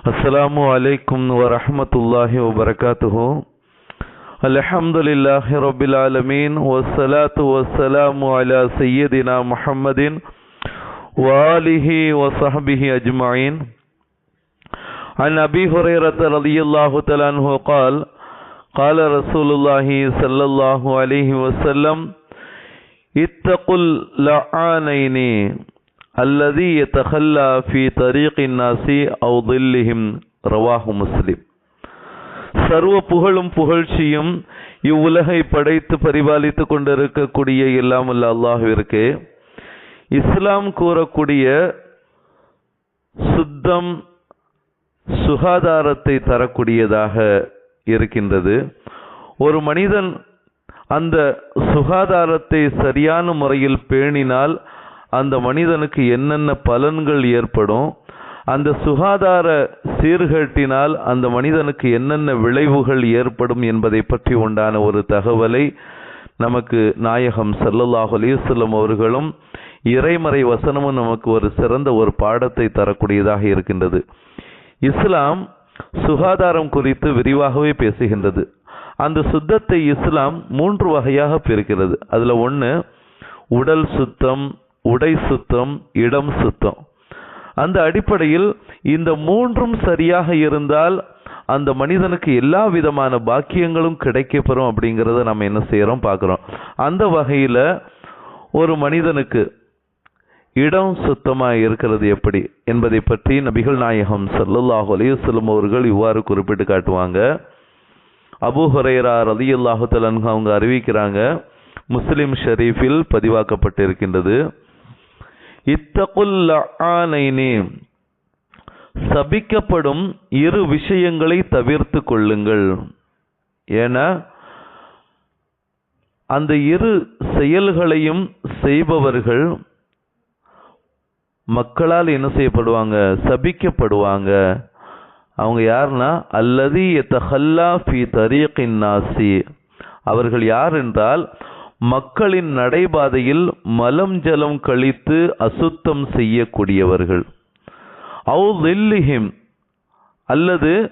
السلام عليكم ورحمة الله وبركاته. الحمد لله رب العالمين والصلاة والسلام على سيدنا محمد وآله وصحبه أجمعين. عن أبي هريرة رضي الله تعالى عنه قال قال رسول الله صلى الله عليه وسلم اتقوا اللعانين. அல்லது எத்தஹல்லா ஃபி தரீக்கின் நாசி அவு ரவாஹு முஸ்லிம் சர்வ புகழும் புகழ்ச்சியும் இவ்வுலகை படைத்து பரிபாலித்து கொண்டிருக்கக்கூடிய இல்லாமல்ல அல்லாஹுவிற்கு இஸ்லாம் கூறக்கூடிய சுத்தம் சுகாதாரத்தை தரக்கூடியதாக இருக்கின்றது. ஒரு மனிதன் அந்த சுகாதாரத்தை சரியான முறையில் பேணினால் அந்த மனிதனுக்கு என்னென்ன பலன்கள் ஏற்படும் அந்த சுகாதார சீர்கேட்டினால் அந்த மனிதனுக்கு என்னென்ன விளைவுகள் ஏற்படும் என்பதை பற்றி உண்டான ஒரு தகவலை நமக்கு நாயகம் சல்லல்லாஹ் அலிசல்லம் அவர்களும் இறைமறை வசனமும் நமக்கு ஒரு சிறந்த ஒரு பாடத்தை தரக்கூடியதாக இருக்கின்றது. இஸ்லாம் சுகாதாரம் குறித்து விரிவாகவே பேசுகின்றது. அந்த சுத்தத்தை இஸ்லாம் மூன்று வகையாக பிரிக்கிறது. அதில் ஒன்று உடல் சுத்தம் உடை சுத்தம் இடம் சுத்தம். அந்த அடிப்படையில் இந்த மூன்றும் சரியாக இருந்தால் அந்த மனிதனுக்கு எல்லா விதமான பாக்கியங்களும் கிடைக்கப்பெறும் அப்படிங்கிறத நம்ம என்ன செய்கிறோம் பார்க்குறோம். அந்த வகையில் ஒரு மனிதனுக்கு இடம் சுத்தமாக இருக்கிறது எப்படி என்பதை பற்றி நபிகள் நாயகம் சல்லுல்லாஹு அலையுசல்லம் அவர்கள் இவ்வாறு குறிப்பிட்டு காட்டுவாங்க. அபு ஹுரைரா ரதி அல்லாஹு அவங்க அறிவிக்கிறாங்க முஸ்லிம் ஷரீஃபில் பதிவாக்கப்பட்டிருக்கின்றது. இத்தகுல்லைனே சபிக்கப்படும் இரு விஷயங்களை தவிர்த்து கொள்ளுங்கள். ஏன்னா அந்த இரு செயல்களையும் செய்பவர்கள் மக்களால் என்ன செய்யப்படுவாங்க? சபிக்கப்படுவாங்க. அவங்க யாருன்னா? அல்லது எத்தஹல்லா ஃபி தரீக்கின் நாசி. அவர்கள் யார் என்றால் மக்களின் நடைபாதையில் மலம் ஜலம் கழித்து அசுத்தம் செய்யக்கூடியவர்கள். அல்லது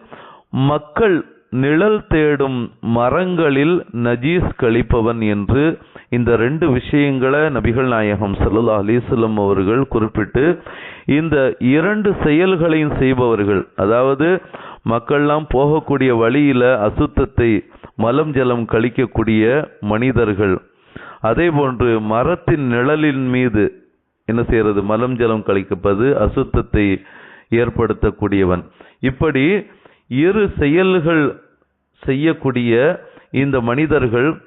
மக்கள் நிழல் தேடும் மரங்களில் நஜீஸ் கழிப்பவன் என்று இந்த ரெண்டு விஷயங்களை நபிகள் நாயகம் சல்லா அலிஸ்லம் அவர்கள் குறிப்பிட்டு இந்த இரண்டு செயல்களையும் செய்பவர்கள் அதாவது மக்கள்லாம் போகக்கூடிய வழியில் அசுத்தத்தை மலம் ஜலம் கழிக்கக்கூடிய மனிதர்கள் அதே போன்று மரத்தின் நிழலின் மீது என்ன செய்யறது மலம் ஜலம் கழிக்கப்பது அசுத்தத்தை ஏற்படுத்தக்கூடியவன். இப்படி இரு செயல்கள் செய்யக்கூடிய இந்த மனிதர்கள்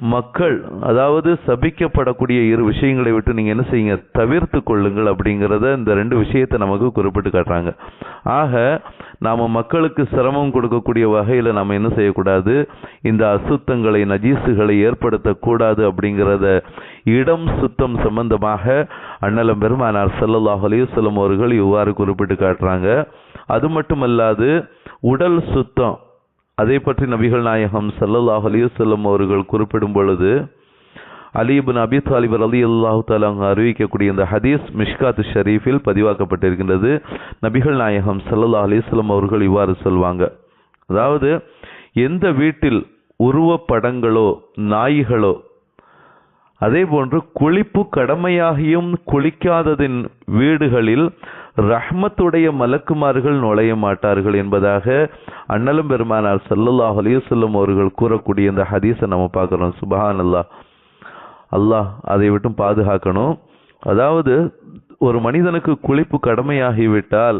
மக்கள் அதாவது சபிக்கப்படக்கூடிய இரு விஷயங்களை விட்டு நீங்கள் என்ன செய்யுங்க? தவிர்த்து கொள்ளுங்கள் அப்படிங்கிறத இந்த ரெண்டு விஷயத்தை நமக்கு குறிப்பிட்டு காட்டுறாங்க. ஆக நாம் மக்களுக்கு சிரமம் கொடுக்கக்கூடிய வகையில் நாம் என்ன செய்யக்கூடாது? இந்த அசுத்தங்களை நஜீசுகளை ஏற்படுத்தக்கூடாது அப்படிங்கிறத இடம் சுத்தம் சம்பந்தமாக அண்ணலம் பெருமானார் சல்லல்லாஹ் அலையுசல்லம் அவர்கள் இவ்வாறு குறிப்பிட்டு காட்டுறாங்க. அது மட்டுமல்லாது உடல் சுத்தம் அதை பற்றி நபிகள் நாயகம் சல்லல்லாஹ் அலிவசல்லம் அவர்கள் குறிப்பிடும் பொழுது அலிபின் அபி தாலிபர் அலி அல்லாஹு தாலாங்க அறிவிக்கக்கூடிய இந்த ஹதீஸ் மிஷ்காத் ஷரீஃபில் பதிவாக்கப்பட்டிருக்கின்றது. நபிகள் நாயகம் சல்லல்லா அலிஸ்லம் அவர்கள் இவ்வாறு சொல்வாங்க. அதாவது எந்த வீட்டில் உருவப்படங்களோ நாய்களோ அதே போன்று குளிப்பு கடமையாகியும் குளிக்காததின் வீடுகளில் ரஹ்மத்துடைய மலக்குமார்கள் நுழைய மாட்டார்கள் என்பதாக அண்ணலும் பெருமானார் சல்லல்லாஹ் அலிவசல்லம் அவர்கள் கூறக்கூடிய இந்த ஹதீஸை நம்ம பார்க்குறோம். சுபஹான் அல்லாஹ் அல்லாஹ் அதை விட்டும் பாதுகாக்கணும். அதாவது ஒரு மனிதனுக்கு குளிப்பு கடமையாகிவிட்டால்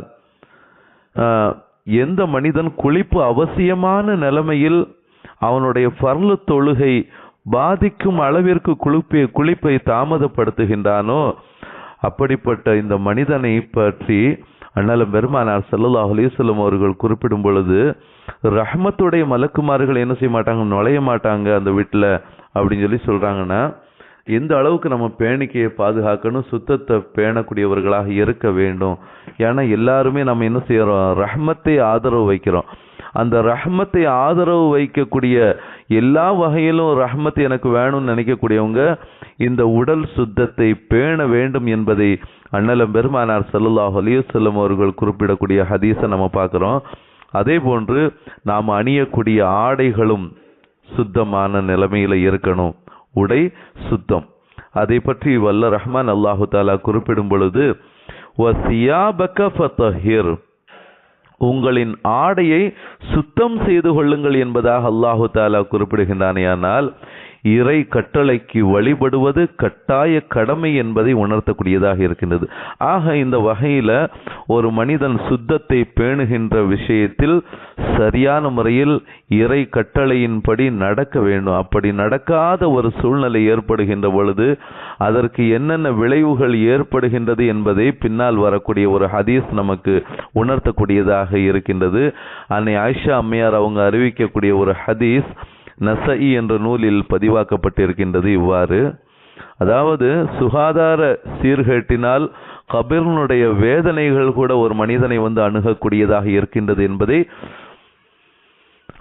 எந்த மனிதன் குளிப்பு அவசியமான நிலைமையில் அவனுடைய பர்லு தொழுகை பாதிக்கும் அளவிற்கு குளிப்பை குளிப்பை தாமதப்படுத்துகின்றானோ அப்படிப்பட்ட இந்த மனிதனை பற்றி அண்ணலம் பெருமானார் செல்லல்லா அலிசல்லம் அவர்கள் குறிப்பிடும் பொழுது ரஹமத்துடைய மலக்குமார்கள் என்ன செய்ய மாட்டாங்க? நுழைய மாட்டாங்க அந்த வீட்டில் அப்படின்னு சொல்லி சொல்கிறாங்கன்னா எந்த அளவுக்கு நம்ம பேணிக்கையை பாதுகாக்கணும் சுத்தத்தை பேணக்கூடியவர்களாக இருக்க வேண்டும்? ஏன்னா எல்லாருமே நம்ம என்ன செய்கிறோம் ரஹ்மத்தை ஆதரவு வைக்கிறோம். அந்த ரஹ்மத்தை ஆதரவு வைக்கக்கூடிய எல்லா வகையிலும் ரஹ்மத் எனக்கு வேணும்னு நினைக்கக்கூடியவங்க இந்த உடல் சுத்தத்தை பேண வேண்டும் என்பதை அண்ணலம் பெருமானார் சல்லுல்லாஹ் அலைஹி அவர்கள் குறிப்பிடக்கூடிய ஹதீஸை நம்ம பார்க்குறோம். அதே போன்று நாம் அணியக்கூடிய ஆடைகளும் சுத்தமான நிலைமையில் இருக்கணும். உடை சுத்தம். அதை பற்றி வல்ல ரஹ்மான் அல்லாஹு தாலா குறிப்பிடும் பொழுது "வசியாபக ஃபத்தஹிர் உங்களின் ஆடையை சுத்தம் செய்து கொள்ளுங்கள் என்பதாக அல்லாஹு தாலா குறிப்பிடுகின்றானேயானால் இறை கட்டளைக்கு வழிபடுவது கட்டாய கடமை என்பதை உணர்த்தக்கூடியதாக இருக்கின்றது. ஆக இந்த வகையில் ஒரு மனிதன் சுத்தத்தை பேணுகின்ற விஷயத்தில் சரியான முறையில் இறை கட்டளையின்படி நடக்க வேண்டும். அப்படி நடக்காத ஒரு சூழ்நிலை ஏற்படுகின்ற பொழுது அதற்கு என்னென்ன விளைவுகள் ஏற்படுகின்றது என்பதை பின்னால் வரக்கூடிய ஒரு ஹதீஸ் நமக்கு உணர்த்தக்கூடியதாக இருக்கின்றது. அன்னை ஆயிஷா அம்மையார் அவங்க அறிவிக்கக்கூடிய ஒரு ஹதீஸ் நசஇ என்ற நூலில் பதிவாக்கப்பட்டிருக்கின்றது இவ்வாறு. அதாவது சுகாதார சீர்கேட்டினால் கபிர்னுடைய வேதனைகள் கூட ஒரு மனிதனை வந்து அணுகக்கூடியதாக இருக்கின்றது என்பதை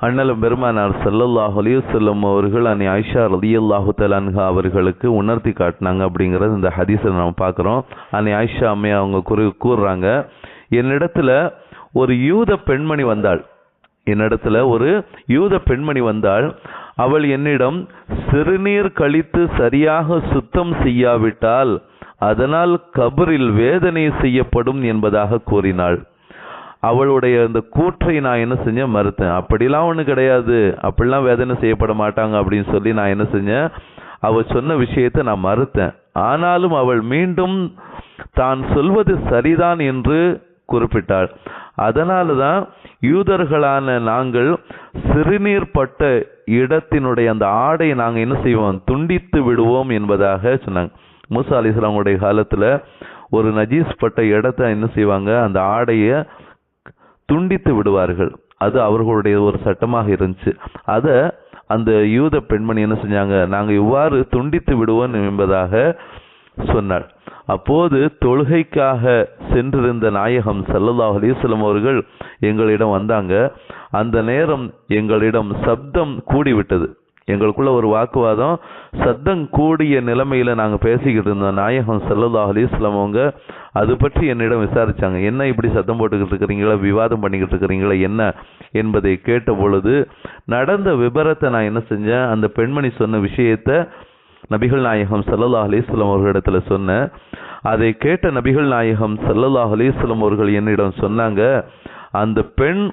அண்ணலும் பெருமானார் சல்லல்லாஹ் அலைஹி அவர்கள் அன்னை ஆயிஷா ரலியல்லாஹு தலான்ஹா அவர்களுக்கு உணர்த்தி காட்டினாங்க அப்படிங்கறது இந்த ஹதீஸை நம்ம பார்க்குறோம். அன்னை ஆயிஷா அம்மையா அவங்க கூறு கூறுறாங்க என்னிடத்துல ஒரு யூத பெண்மணி வந்தாள். என்னிடத்துல ஒரு யூத பெண்மணி வந்தாள். அவள் என்னிடம் சிறுநீர் கழித்து சரியாக சுத்தம் செய்யாவிட்டால் அதனால் கபரில் வேதனை செய்யப்படும் என்பதாக கூறினாள். அவளுடைய அந்த கூற்றை நான் என்ன செஞ்சேன் மறுத்தேன். அப்படிலாம் ஒண்ணு கிடையாது. அப்படிலாம் வேதனை செய்யப்பட மாட்டாங்க அப்படின்னு சொல்லி நான் என்ன செஞ்சேன் அவள் சொன்ன விஷயத்தை நான் மறுத்தேன். ஆனாலும் அவள் மீண்டும் தான் சொல்வது சரிதான் என்று குறிப்பிட்டாள். அதனால தான் யூதர்களான நாங்கள் சிறுநீர் பட்ட இடத்தினுடைய அந்த ஆடை நாங்கள் என்ன செய்வோம்? துண்டித்து விடுவோம் என்பதாக சொன்னாங்க. மூசா அலி இஸ்லாமுடைய காலத்தில் ஒரு நஜீஸ் பட்ட இடத்த என்ன செய்வாங்க? அந்த ஆடையை துண்டித்து விடுவார்கள். அது அவர்களுடைய ஒரு சட்டமாக இருந்துச்சு. அதை அந்த யூத பெண்மணி என்ன செஞ்சாங்க? நாங்கள் இவ்வாறு துண்டித்து விடுவோம் என்பதாக சொன்னாள் அப்போது தொழுகைக்காக சென்றிருந்த நாயகம் சல்லல்லாஹ் அலிஸ்லம் அவர்கள் எங்களிடம் வந்தாங்க. அந்த நேரம் எங்களிடம் சப்தம் கூடிவிட்டது. எங்களுக்குள்ள ஒரு வாக்குவாதம். சத்தம் கூடிய நிலைமையில் நாங்கள் பேசிக்கிட்டு இருந்தோம். நாயகம் ஸல்லல்லாஹு அலைஹி அவங்க அது பற்றி என்னிடம் விசாரித்தாங்க என்ன இப்படி சத்தம் போட்டுக்கிட்டு இருக்கிறீங்களா? விவாதம் பண்ணிக்கிட்டு இருக்கிறீங்களா? என்ன என்பதை கேட்ட பொழுது நடந்த விபரத்தை நான் என்ன செஞ்சேன்? அந்த பெண்மணி சொன்ன விஷயத்தை நபிகள் நாயகம் சல்லல்லா அலைஹி அவர்களிடத்தில் சொன்னேன் அதை கேட்ட நபிகள் நாயகம் சல்லல்லா அலைஹி அவர்கள் என்னிடம் சொன்னாங்க அந்த பெண்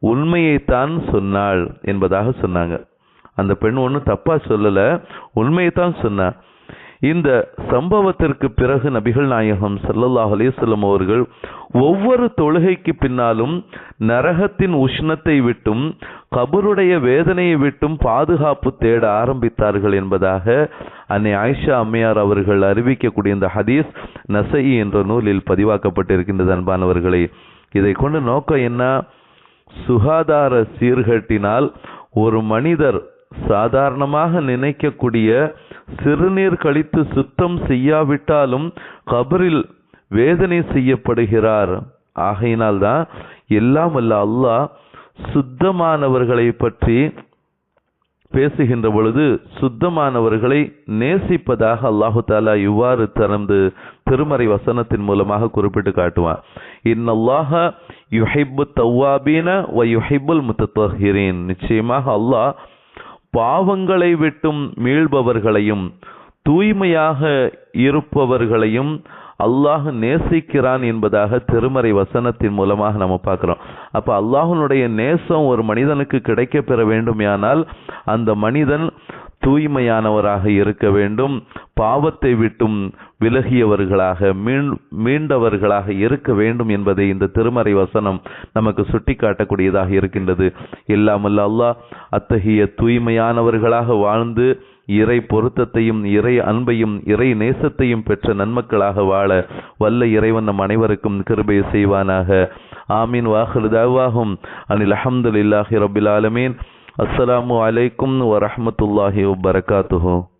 உண்மையைத்தான் சொன்னாள் என்பதாக சொன்னாங்க. அந்த பெண் ஒன்றும் தப்பாக சொல்லலை உண்மையைத்தான் சொன்னா இந்த சம்பவத்திற்கு பிறகு நபிகள் நாயகம் ஸல்லல்லாஹு அலைஹி அவர்கள் ஒவ்வொரு தொழுகைக்கு பின்னாலும் நரகத்தின் உஷ்ணத்தை விட்டும் கபருடைய வேதனையை விட்டும் பாதுகாப்பு தேட ஆரம்பித்தார்கள் என்பதாக அன்னை ஆயிஷா அம்மையார் அவர்கள் அறிவிக்கக்கூடிய இந்த ஹதீஸ் நசை என்ற நூலில் பதிவாக்கப்பட்டிருக்கின்றது அன்பானவர்களே. இதை கொண்டு நோக்கம் என்ன? சுகாதார சீர்கட்டினால் ஒரு மனிதர் சாதாரணமாக நினைக்கக்கூடிய சிறுநீர் கழித்து சுத்தம் செய்யாவிட்டாலும் கபரில் வேதனை செய்யப்படுகிறார். ஆகையினால்தான் எல்லாம் அல்ல அல்லாஹ் சுத்தமானவர்களை பற்றி பேசுகின்ற பொழுது சுத்தமானவர்களை நேசிப்பதாக அல்லாஹு தாலா இவ்வாறு தனது திருமறை வசனத்தின் மூலமாக குறிப்பிட்டு காட்டுவான். இன்னல்லாஹ யுஹைபு தவ்வாபீன வ யுஹைபுல் முத்தஹிரீன் நிச்சயமாக அல்லாஹ் பாவங்களை விட்டும் மீள்பவர்களையும் தூய்மையாக இருப்பவர்களையும் அல்லாஹ் நேசிக்கிறான் என்பதாக திருமறை வசனத்தின் மூலமாக நம்ம பார்க்கிறோம். அப்போ அல்லாஹனுடைய நேசம் ஒரு மனிதனுக்கு கிடைக்க பெற வேண்டுமானால் அந்த மனிதன் தூய்மையானவராக இருக்க வேண்டும். பாவத்தை விட்டும் விலகியவர்களாக மீண் மீண்டவர்களாக இருக்க வேண்டும் என்பதை இந்த திருமறை வசனம் நமக்கு சுட்டிக்காட்டக்கூடியதாக இருக்கின்றது. இல்லாமல் அல்லாஹ் அத்தகைய தூய்மையானவர்களாக வாழ்ந்து இறை பொருத்தத்தையும் இறை அன்பையும் இறை நேசத்தையும் பெற்ற நன்மக்களாக வாழ வல்ல இறைவன் நம் அனைவருக்கும் கிருபை செய்வானாக. ஆமீன். வாஹிரு தாவாகும் அனில் அஹமதுல்லாஹி ரபில் ஆலமீன். السلام علیکم ورحمت اللہ وبرکاتہ